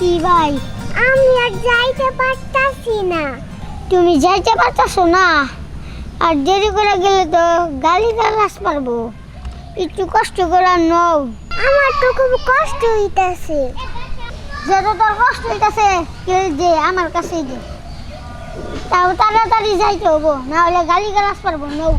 কি ভাই? আমি আর যাইতে পারতাছি না। তুমি যাইতে পারতাছো না? আর দেরি করে গেলে তো গালি গালাস পারব একটু কষ্ট করে নও। আমার তো খুব কষ্ট হইতাছে। যেটা তোর কষ্ট হইতাছে কেউ দে আমার কাছে দে। তাও তাড়াতাড়ি যাইতে হব না হলে গালি গালাস পারব নও।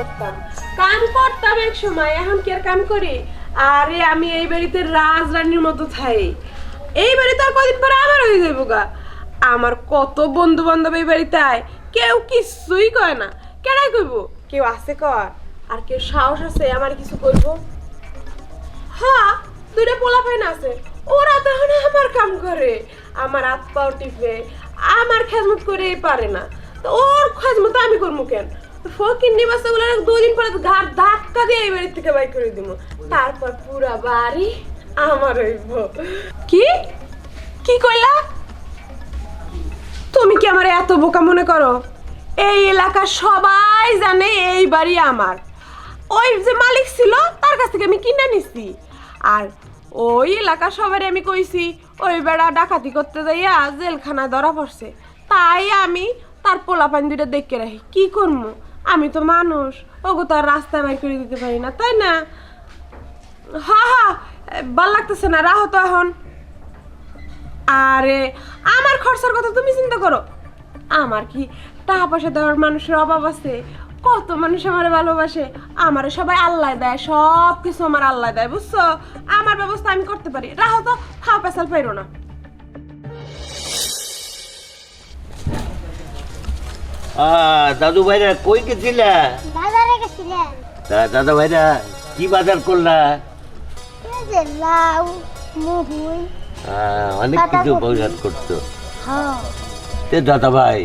করতাম। কাম করতাম এক সময়, এখন কি আর কাম করি? আরে, আমি এই বাড়িতে রাজরানীর মতো থাই। এই বাড়িতে আর কদিন পরে আমার হয়ে যাব গা। আমার কত বন্ধু বান্ধব এই বাড়িতে আয়, কেউ কিছুই কয় না। কেডাই কইব? কেউ আছে কর। আর কেউ সাহস আছে আমার কিছু করব? হ্যাঁ দুইটা পোলা ফাইন আছে। ওরা তো এখন আমার কাম করে। আমার হাত পাও টিপে, আমার খেজমত করেই পারে না। তো ওর খেজমত আমি করব কেন? ফকির নিবাসে গুলো দুই দিন পরে ঘাট ধাক্কা দিয়ে এই বাড়ি থেকে বাই করে দিব। তারপর পুরা বাড়ি আমার হইব। কি? কি কইলা? তুমি কি আমার এত বোকা মনে করো? এই এলাকা সবাই জানে এই বাড়ি আমার। ওই যে মালিক ছিল, তার কাছ থেকে আমি কিনে নিছি। আর ওই এলাকা সবারই আমি কইছি, ওই বেড়া ডাকাতি করতে যাইয়া জেলখানায় ধরা পড়ছে। তাই আমি তার পোলা পানি দুইটা দেখে রাখি। কি করব আমি তো মানুষ। ওগো তো আর রাস্তায় বাইর করে দিতে পারি না, তাই না? হা হা, ভালো লাগতেছে না, রাহ তো এখন। আরে, আমার খরচার কথা তুমি চিন্তা করো। আমার কি টাকা পয়সা দেওয়ার মানুষের অভাব আছে? কত মানুষ আমার ভালোবাসে। আমার সবাই আল্লাহ দেয় সব কিছু আমার আল্লাহ দেয়, বুঝছ? আমার ব্যবস্থা আমি করতে পারি। রাহো তো খাও পেশাল পাইরো না। দাদু ভাইরা কই গেছিলা? বাজারে গেছিলেন। তা দাদা ভাইরা কি বাজার করলা? লাউ মুহুই অনেক কিছু? বাজার করতো হ্যাঁ। তে দাদা ভাই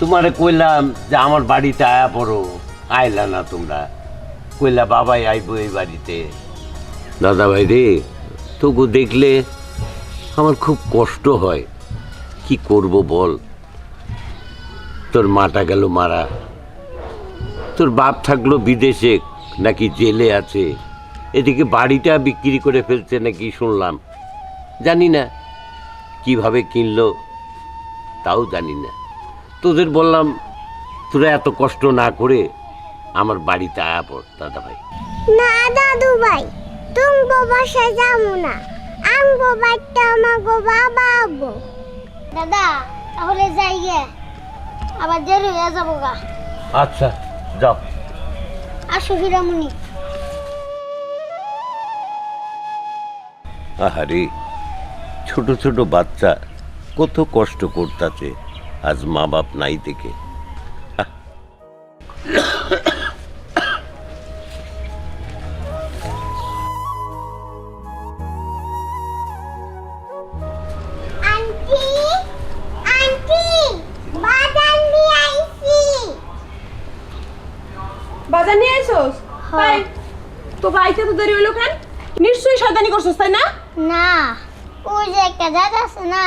তোমারে কইলাম যে আমার বাড়িতে আয়া পড়ো আইলা না তোমরা। কইলা বাবাই আইবো এই বাড়িতে। দাদা ভাই রে তবু দেখলে আমার খুব কষ্ট হয়। কি করব বল? তোর মাটা গেল মারা। তোর বাপ থাকল বিদেশে, নাকি জেলে আছে। এদিকে বাড়িটা বিক্রি করে ফেলছে নাকি শুনলাম। জানি না, কীভাবে কিনলো তাও জানি না। তোদের বললাম, তোরা এত কষ্ট না করে আমার বাড়িতে আয়া পড় দাদা ভাই না দাদু ভাই তুমি বাসায় যাব না। আমগো বাড়িতে আমাগো বাবা আবো দাদা, তাহলে যাই গে। আবার দেরি হয়ে যাব গা। আচ্ছা যাও। আসো হিরামণি। আহারে ছোট ছোট বাচ্চা কত কষ্ট করতাছে আজ মা বাপ নাই থেকে দেরি কেন? নিশ্চয়ই শয়তানি করছিস তাই না? না ওই যে একটা দাদা আছে না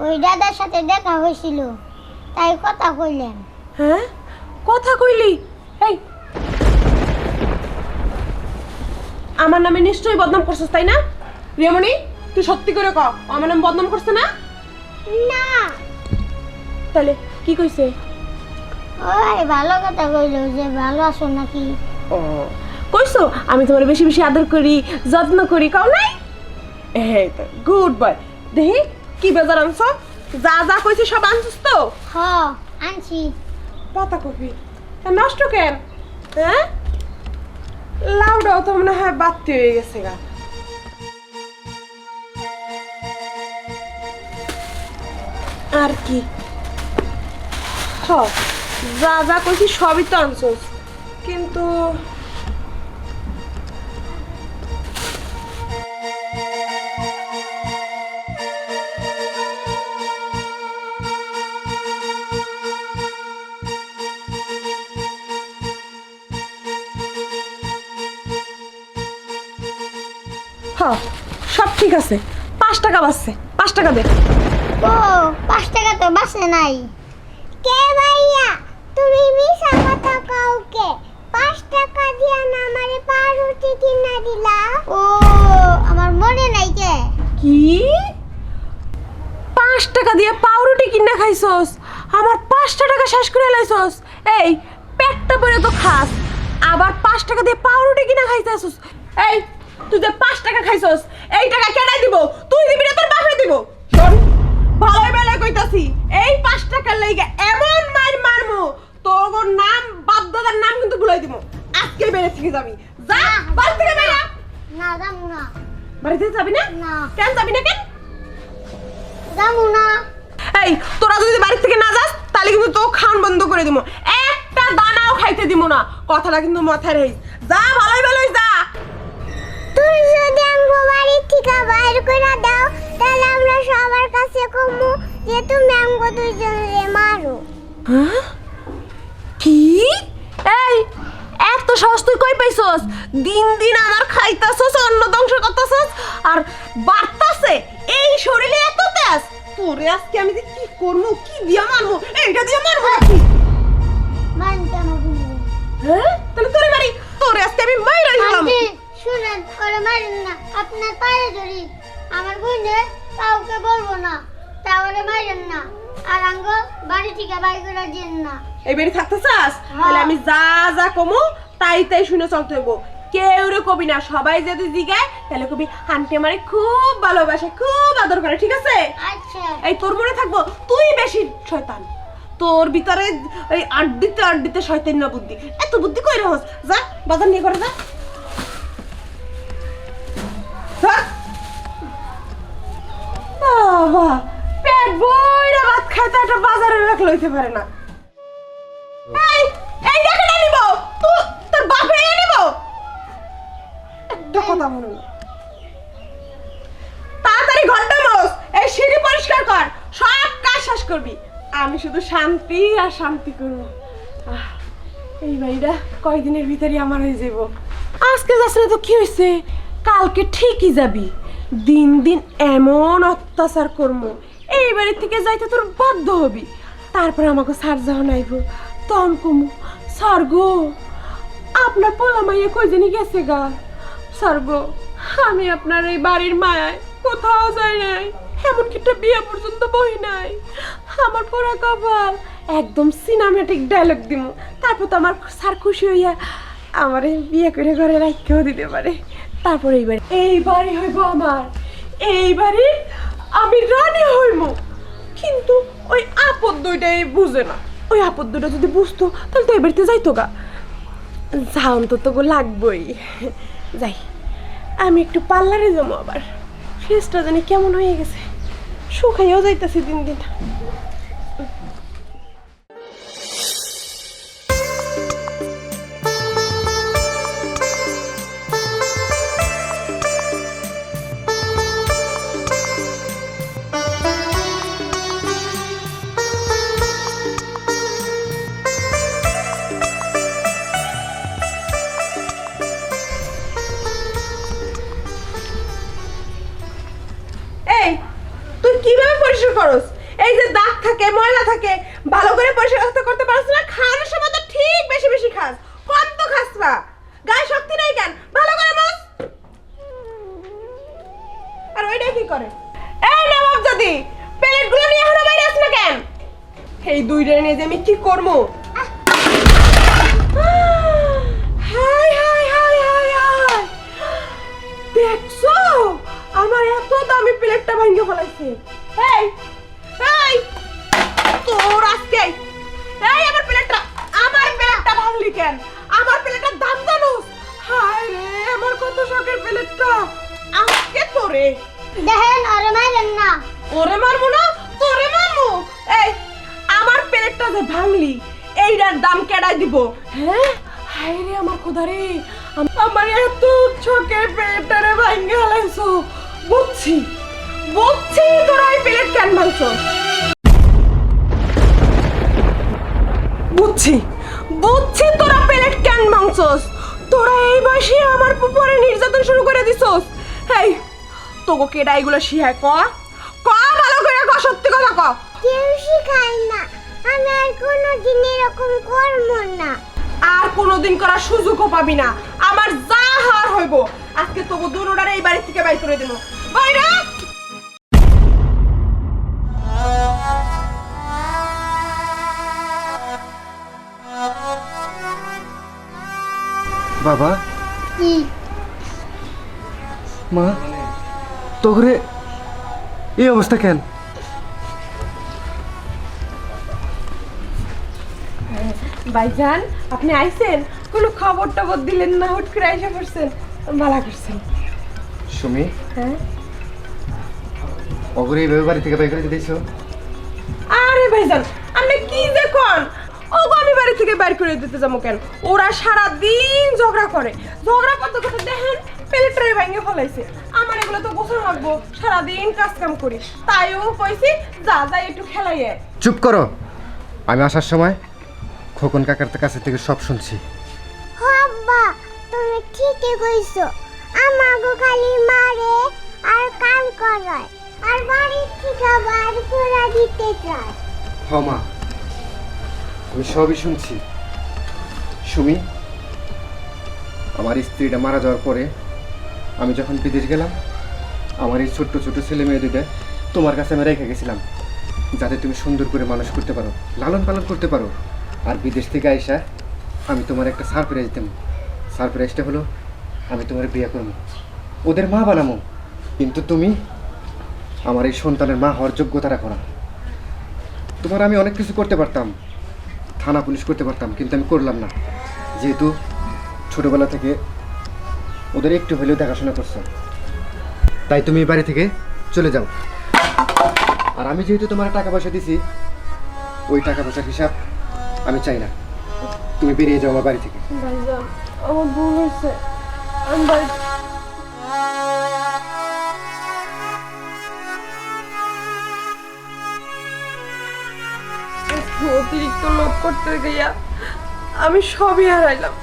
ওই দাদার সাথে দেখা হয়েছিল তাই কথা কইলেন। হ্যাঁ? কথা কইলি? এই আমার নামে নিশ্চয়ই বদনাম করছিস তাই না? রিয়ামণি তুই সত্যি করে ক আমার নাম বদনাম করছে না? না। তাহলে কি কইছে? ওই ভালো কথা কইলো যে ভালো আছো নাকি? ও। কইছো? আমি তোমার বেশি বেশি আদর করি যত্ন করি কাও নাই? Good boy. দেখি কি বেজার আনছ? যা যা কইছি সব আনছিস তো? হ আনছি। পাতা কপি। নষ্ট কেন? হ্যাঁ লাউডাও তো মনে হয় বাত্তি হয়ে গেছে গা। আর কি? হ যা যা কইছি সবই তো আনছোস। কিন্তু আছে? পাঁচ টাকা বাঁচছে। পাঁচ টাকা দে। ও পাঁচ টাকা তো বাসে নাই। কে ভাইয়া? তুমি মিশা কথা কাউকে পাঁচ টাকা দিয়া না আমারে পাউরুটি কিনা দিলা? ও আমার মনে নাই কে? কি? পাঁচ টাকা দিয়ে পাউরুটি কিনা খাইছস? আমার পাঁচটা টাকা শেষ করে লাইছস? এই পেটটা ভরে তো খাস। আবার পাঁচ টাকা দিয়ে পাউরুটি কিনা খাইতেছস? এই তুই যে পাঁচ টাকা খাইছস এই টাকা কেনাই দিব? তুই দিবি না তোর বাপে দিব। শোন ভালোই বেলায় কইতাছি এই পাঁচ টাকার লাইগা এমন মার মারমু তোর নাম বাপ দাদার নাম কিন্তু ভুলাই দিব আজকে বেড়ে থেকে যাবি। যা বাড়ি থেকে বেরা না যাব না। বাড়িতে যাবি না? না। কেন যাবি না কেন? যাব না। এই তোরা যদি বাড়ি থেকে না যাস তাহলে কিন্তু তো খান বন্ধ করে দিব একটা দানাও খাইতে দিব না। কথাটা কিন্তু মাথায় রহিস যা ভালোই ভালোই যা। তুই বাড়ি থেকে বাইর করে দাও, তাহলে আমরা সবার কাছে কমু যে তুমি আমগো দুইজনে মারো। হ্যাঁ? কি? এই, এত সহজ তুই কই পাইছস? দিন দিন আমার খাইতাছস, অন্ন ধ্বংস করতাছস, আর বাড়তাছে, এই শরীরে এত তেজ। তোরে আজকে আমি কি এই বাড়ি থাকতে চাস? তাহলে আমি যা যা কমু তাই তাই শুনে চলতে হইব। কেউ রে কবি না সবাই যদি জিগায় তাহলে কবি আন্টি আমারে খুব ভালোবাসে খুব আদর করে ঠিক আছে? আচ্ছা। এই তোর মনে থাকব তুই বেশি শয়তান। তোর ভিতরে এই আড্ডিতে আড্ডিতে শয়তান না বুদ্ধি। এত বুদ্ধি কই রহস যা বাজার নিয়ে করে যা। যা। বাবা, পেট বইরা ভাত খায় তো একটা বাজারে রাখ লইতে পারে না। তাড়াতাড়ি ঘরটা মোস এই সিঁড়ি পরিষ্কার কর, সব কাজ শেষ করবি। আমি শুধু শান্তি আর শান্তি এই বাড়িটা কয়দিনের ভিতরে আমার হয়ে যাব। আজকে তো কি হয়েছে? কালকে ঠিকই যাবি। দিন দিন এমন অত্যাচার করব। এই বাড়ি থেকে যাইতে তোর বাধ্য হবি। তারপর আমাকে সার যাওয়া নাইব তম কমু স্বর্গ আপনার পোলা মাইয়া কই জানি গেছে গা? স্বর্গ আমি আপনার এই বাড়ির মায়ায় কোথাও যাই নাই, এমনকি একটা বিয়ে পর্যন্ত বই নাই। আমার পোড়া কপাল, একদম সিনেমাটিক ডায়লগ দিব তারপর তো আমার স্যার খুশি হইয়া আমার বিয়ে করে ঘরে রাখিও দিতে পারে। তারপর এই বাড়ি এই বাড়ি হইব আমার। এই বাড়ির আমি রানী হইব কিন্তু ওই আপদ দুইটাই বুঝে না। ওই আপদ দুইটা যদি বুঝতো, তাহলে তো এই বাড়িতে যাইতো গা। যাওন তো তবু লাগবই। যাই, আমি একটু পার্লারে যাব আবার। ফেসটা জানি কেমন হয়ে গেছে। শুকাইও যাইতেছি দিন দিন। ভালো করে পরিষ্কার করতে পারছ না, খাওয়ানোর সময় তো ঠিক বেশি বেশি খাস। কম তো খাস না। গায়ে শক্তি নাই কেন? ভালো করে মাস আর ওইটা কি করে? এই নবাব যদি, প্লেটগুলো নিয়ে এখনও বাইরে আস না কেন? এই দুইটা নিয়ে যে আমি কি করব? Hi hi hi hi hi. দেখছ? আমার এত দামি প্লেটটা ভাঙিয়ে ফেলাইছে। এই তোর আজকে এই আমার প্লেটটা আমার প্লেটটা ভাঙলি কেন? আমার প্লেটের দাম জানোস? হায় রে আমার কত শখের প্লেটটা। আজকে তোরে। দেখেন ওরে মারেন না। ওরে মারবো না তোরে মারবো। এই আমার প্লেটটা যে ভাঙলি এইটার দাম কেডাই দিব? হ্যাঁ? হায় রে আমার খোদা রে। আমার এত চোখে প্লেটটারে ভাঙে হালাইছো বুঝছি। বুঝছি তোরা এই প্লেট কেন ভাঙছ? বুঝছি বুঝছি তোরা প্লেট কেন মাংসস তোরা এই বয়সে আমার উপরে নির্যাতন শুরু করে দিছস। এই তোকে কেডা এগুলো শিহায় ক? ক ভালো করে ক সত্যি কথা ক। কেউ শিখায় না। আমি আর কোনোদিন এরকম করব না। আর কোনোদিন করার সুযোগও পাবি না। আমার যা হার হইব আজকে তোকে দুটোটারে এই বাড়ি থেকে বাই করে দেবো। বাইরে! বাবা? মা? তোরে এই অবস্থা কেন? ভাইজান আপনি আইছেন? কোনো খবর টবর দিলেন না হুট করে আইসা পড়ছেন। ভালো করছেন। সুমি? হ্যাঁ? অগরে এইভাবে বাড়ি থেকে বাই করে আরে ভাইজান আপনি কি দেখুন ও আমি বাড়ি থেকে বের করে দিতে যাব কেন? ওরা সারা দিন ঝগড়া করে। ঝগড়া করতে করতে দেখেন পেলেটরে ভেঙে ফলাইছে। আমার এগুলো তো গোসল রাখব সারাদিন কাজ কাম করি। তাইও কইছি যা যা একটু খেলাইয়ে চুপ করো। আমি আসার সময় খোকন কাকার কাছে থেকে সব শুনছি। আব্বা তুমি ঠিকই কইছো। আমাগো খালি মারে আর কাম করায় আর বাড়ির থেকে বার করে দিতে চায়। হ মা। আমি সবই শুনছি। সুমি, আমার স্ত্রীটা মারা যাওয়ার পরে আমি যখন বিদেশ গেলাম, আমার এই ছোট্ট ছোট ছেলে মেয়ে দুইটা তোমার কাছে আমি রেখে গেছিলাম, যাতে তুমি সুন্দর করে মানুষ করতে পারো, লালন পালন করতে পারো। আর বিদেশ থেকে আইসা আমি তোমার একটা সারপ্রাইজ দেবো। সারপ্রাইজটা হলো, আমি তোমার বিয়ে করব। ওদের মা বানামো কিন্তু তুমি আমার এই সন্তানের মা হওয়ার যোগ্যতা রাখো না। তোমার আমি অনেক কিছু করতে পারতাম থানা পুলিশ করতে পারতাম, কিন্তু আমি করলাম না। যেহেতু ছোটবেলা থেকে ওদের একটু হলেও দেখাশোনা করছ। তাই তুমি বাড়ি থেকে চলে যাও। আর আমি যেহেতু তোমার টাকা পয়সা দিছি, ওই টাকা পয়সার হিসাব আমি চাই না। তুমি বেরিয়ে যাও আমার বাড়ি থেকে। আমার ভুল হয়েছে। আমি বাড়ি লোভ করতে গিয়া আমি সবই হারাইলাম।